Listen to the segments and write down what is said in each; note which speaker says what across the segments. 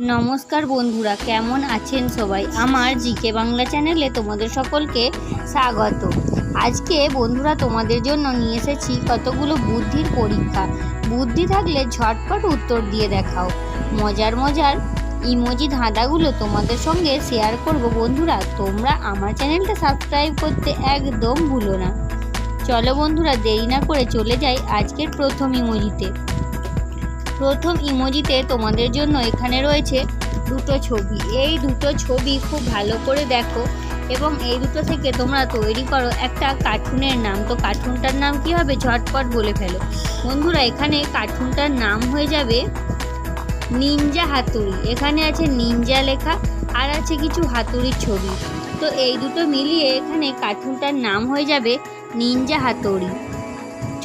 Speaker 1: নমস্কার বন্ধুরা, কেমন আছেন সবাই? আমার জিকে বাংলা চ্যানেলে তোমাদের সকলকে স্বাগত। আজকে বন্ধুরা তোমাদের জন্য নিয়ে এসেছি কতগুলো বুদ্ধির পরীক্ষা। বুদ্ধি থাকলে ঝটপট উত্তর দিয়ে দেখাও। মজার মজার ইমোজি ধাঁধাগুলো তোমাদের সঙ্গে শেয়ার করব বন্ধুরা। তোমরা আমার চ্যানেলটা সাবস্ক্রাইব করতে একদম ভুলো না। চলো বন্ধুরা, দেরি না করে চলে যাই আজকের প্রথম ইমোজিতে। প্রথম ইমোজিতে তোমাদের জন্য এখানে রয়েছে দুটো ছবি। এই দুটো ছবি খুব ভালো করে দেখো এবং এই দুটো থেকে তোমরা তৈরি করো একটা কার্টুনের নাম। তো কার্টুনটার নাম কি হবে? ঝটপট বলে ফেলো। বন্ধুরা, এখানে কার্টুনটার নাম হয়ে যাবে নিনজা হাতুড়ি। এখানে আছে নিনজা লেখা আর আছে কিছু হাতুড়ির ছবি। তো এই দুটো মিলিয়ে এখানে কার্টুনটার নাম হয়ে যাবে নিনজা হাতুড়ি।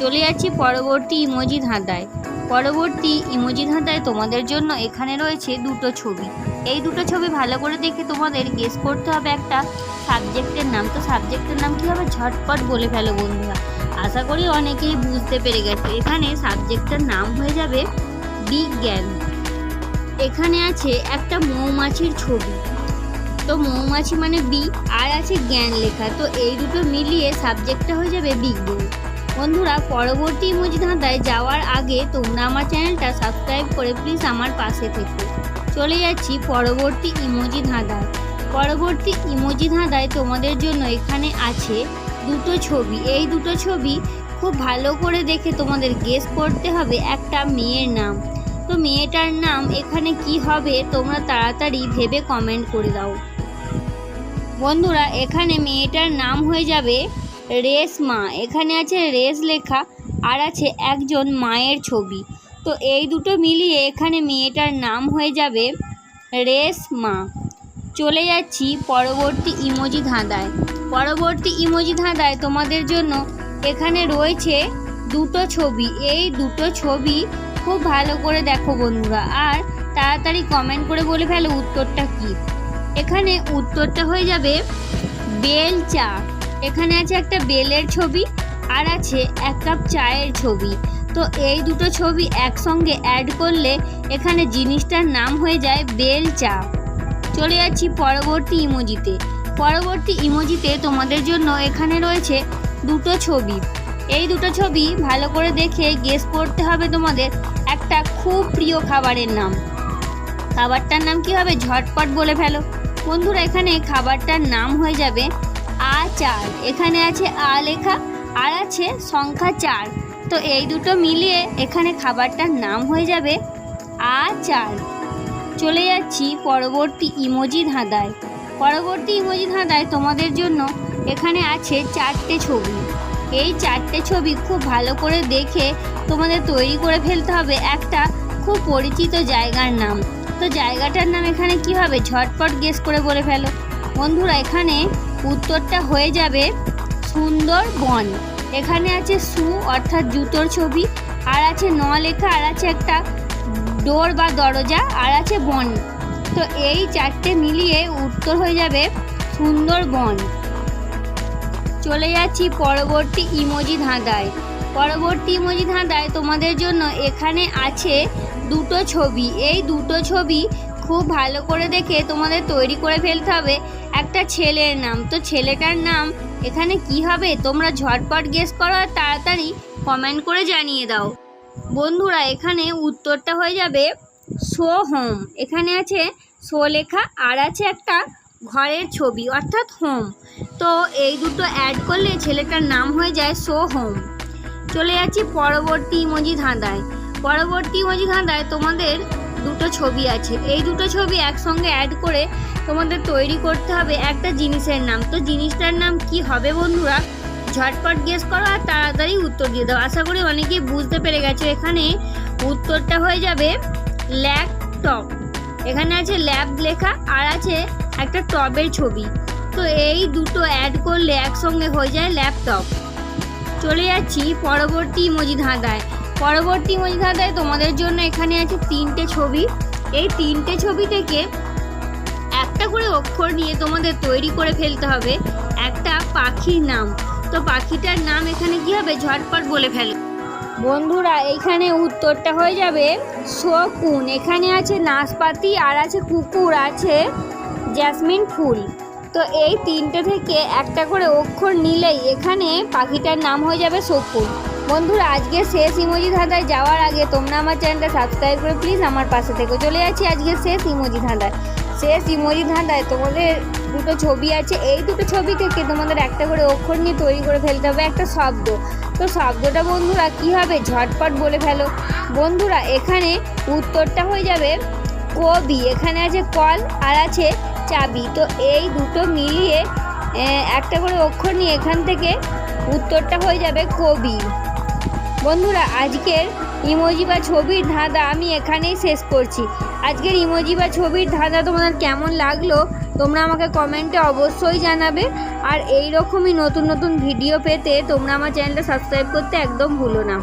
Speaker 1: চলে যাচ্ছি পরবর্তী ইমোজি ধাঁধায়। পরবর্তী ইমোজি ধাঁধায় তোমাদের জন্য এখানে রয়েছে দুটো ছবি। এই দুটো ছবি ভালো করে দেখে তোমাদের গেস করতে হবে একটা সাবজেক্টের নাম। তো সাবজেক্টের নাম কী হবে? ঝটপট বলে ফেলো বন্ধুরা। আশা করি অনেকেই বুঝতে পেরে গেছে। এখানে সাবজেক্টের নাম হয়ে যাবে বিজ্ঞান। এখানে আছে একটা মৌমাছির ছবি। তো মৌমাছি মানে বি, আর আছে জ্ঞান লেখা। তো এই দুটো মিলিয়ে সাবজেক্টটা হয়ে যাবে বিজ্ঞান। বন্ধুরা, পরবর্তী ইমোজি ধাঁধায় যাওয়ার আগে তোমরা আমার চ্যানেলটা সাবস্ক্রাইব করে প্লিজ আমার পাশে থেকো। চলে যাচ্ছি পরবর্তী ইমোজি ধাঁধায়। পরবর্তী ইমোজি ধাঁধায় তোমাদের জন্য এখানে আছে দুটো ছবি। এই দুটো ছবি খুব ভালো করে দেখে তোমাদের গেস করতে হবে একটা মেয়ের নাম। তো মেয়েটার নাম এখানে কি হবে তোমরা তাড়াতাড়ি ভেবে কমেন্ট করে দাও। বন্ধুরা, এখানে মেয়েটার নাম হয়ে যাবে রেস মা এখানে আছে রেস লেখা আর আছে একজন মায়ের ছবি। তো এই দুটো মিলিয়ে এখানে মেয়েটার নাম হয়ে যাবে রেস মা চলে যাচ্ছি পরবর্তী ইমোজি ধাঁধায়। পরবর্তী ইমোজি ধাঁধায় তোমাদের জন্য এখানে রয়েছে দুটো ছবি। এই দুটো ছবি খুব ভালো করে দেখো বন্ধুরা। আর তাড়াতাড়ি কমেন্ট করে বলে ফেলো উত্তরটা কি। এখানে উত্তরটা হয়ে যাবে বেল চা এখানে আছে একটা বেলের ছবি আর আছে এক কাপ চায়ের ছবি। তো এই দুটো ছবি একসঙ্গে অ্যাড করলে এখানে জিনিসটার নাম হয়ে যায় বেল চা। চলে যাচ্ছি পরবর্তী ইমোজিতে। পরবর্তী ইমোজিতে তোমাদের জন্য এখানে রয়েছে দুটো ছবি। এই দুটো ছবি ভালো করে দেখে গেস করতে হবে তোমাদের একটা খুব প্রিয় খাবারের নাম। খাবারটার নাম কি হবে? ঝটপট বলে ফেলো। বন্ধুরা, এখানে খাবারটার নাম হয়ে যাবে আচার। এখানে আছে আ লেখা, আর আছে সংখ্যা চার তো এই দুটো মিলিয়ে এখানে খাবারটার নাম হয়ে যাবে আ চার চলে যাচ্ছি পরবর্তী ইমোজি ধাঁধায় পরবর্তী ইমোজি ধাঁধায় তোমাদের জন্য এখানে আছে চারটে ছবি। এই চারটে ছবি খুব ভালো করে দেখে তোমাদের তৈরি করে ফেলতে হবে একটা খুব পরিচিত জায়গার নাম। তো জায়গাটার নাম এখানে কি হবে ঝটপট গেস করে বলে ফেলো? বন্ধুরা, এখানে উত্তরটা হয়ে যাবে সুন্দর বন এখানে আছে সু, অর্থাৎ জুতোর ছবি। আর আছে ন লেখা, আর আছে একটা ডোর বা দরজা, আর আছে বন। তো এই চারটে মিলিয়ে উত্তর হয়ে যাবে সুন্দর বন চলে যাচ্ছি পরবর্তী ইমোজি ধাঁধায়। পরবর্তী ইমোজি ধাঁধায় তোমাদের জন্য এখানে আছে দুটো ছবি। এই দুটো ছবি খুব ভালো করে দেখে তোমাদের তৈরি করে ফেলতে হবে। একটা ছেলের নাম। তো ছেলেটার নাম এখানে কি হবে? তোমরা ঝটপট গেস করো আর তাড়াতাড়ি কমেন্ট করে জানিয়ে দাও। বন্ধুরা, এখানে উত্তরটা হয়ে যাবে সো হোম এখানে আছে সো লেখা আর আছে একটা ঘরের ছবি, অর্থাৎ হোম। তো এই দুটো অ্যাড করলে ছেলেটার নাম হয়ে যায় সো হোম চলে যাচ্ছি পরবর্তী ইমোজি ধাঁধায়। পরবর্তী ইমোজি ধাঁধায় তোমাদের দুটো ছবি আছে। এই দুটো ছবি একসঙ্গে অ্যাড করে তোমাদের তৈরি করতে হবে একটা জিনিসের নাম। তো জিনিসটার নাম কি হবে বন্ধুরা? ঝটপট গেস করো আর তাড়াতাড়ি উত্তর দিয়ে দাও। আশা করি অনেকেই বুঝতে পেরে গেছো। এখানে উত্তরটা হয়ে যাবে ল্যাপটপ এখানে আছে ল্যাব লেখা আর আছে একটা টবের ছবি। তো এই দুটো অ্যাড করলে একসঙ্গে হয়ে যায় ল্যাপটপ চলে যাচ্ছি পরবর্তী ইমোজি ধাঁধায়। পরবর্তী ইমোজি ধাঁধায় তোমাদের জন্য এখানে আছে তিনটে ছবি। এই তিনটে ছবি থেকে একটা করে অক্ষর নিয়ে তোমাদের তৈরি করে ফেলতে হবে। একটা পাখির নাম। তো পাখিটার নাম এখানে কি হবে? ঝটপট বলে ফেলো। বন্ধুরা এইখানে উত্তরটা হয়ে যাবে শকুন। এখানে আছে নাশপাতি আর আছে কুকুর, আছে জ্যাসমিন ফুল। তো এই তিনটে থেকে একটা করে অক্ষর নিলেই এখানে পাখিটার নাম হয়ে যাবে শকুন। বন্ধুরা, আজকে শেষ ইমোজি ধাঁধায় যাওয়ার আগে তোমরা আমার চ্যানেলটা সাবস্ক্রাইব করে প্লিজ আমার পাশে থেকে চলে যাচ্ছি আজকে শেষ ইমোজি ধাঁধায়। শেষ ইমোজি ধাঁধায় তোমাদের দুটো ছবি আছে, এই দুটো ছবি থেকে তোমাদের একটা করে অক্ষর নিয়ে তৈরি করে ফেলতে হবে, একটা শব্দ। তো শব্দটা বন্ধুরা কি হবে? ঝটপট বলে ফেলো। বন্ধুরা, এখানে উত্তরটা হয়ে যাবে কবি। এখানে আছে কল আর আছে চাবি। তো এই দুটো মিলিয়ে একটা করে অক্ষর নিয়ে এখান থেকে উত্তরটা হয়ে যাবে কবি। বন্ধুরা, আজকের ইমোজি বা ছবির ধাঁধা আমি এখানেই শেষ করছি। আজকের ইমোজি বা ছবির ধাঁধা তোমাদের কেমন লাগল, তোমরা আমাকে কমেন্টে অবশ্যই জানাবে। আর এই রকমই নতুন নতুন ভিডিও পেতে তোমরা আমার চ্যানেলটা সাবস্ক্রাইব করতে একদম ভুলো না।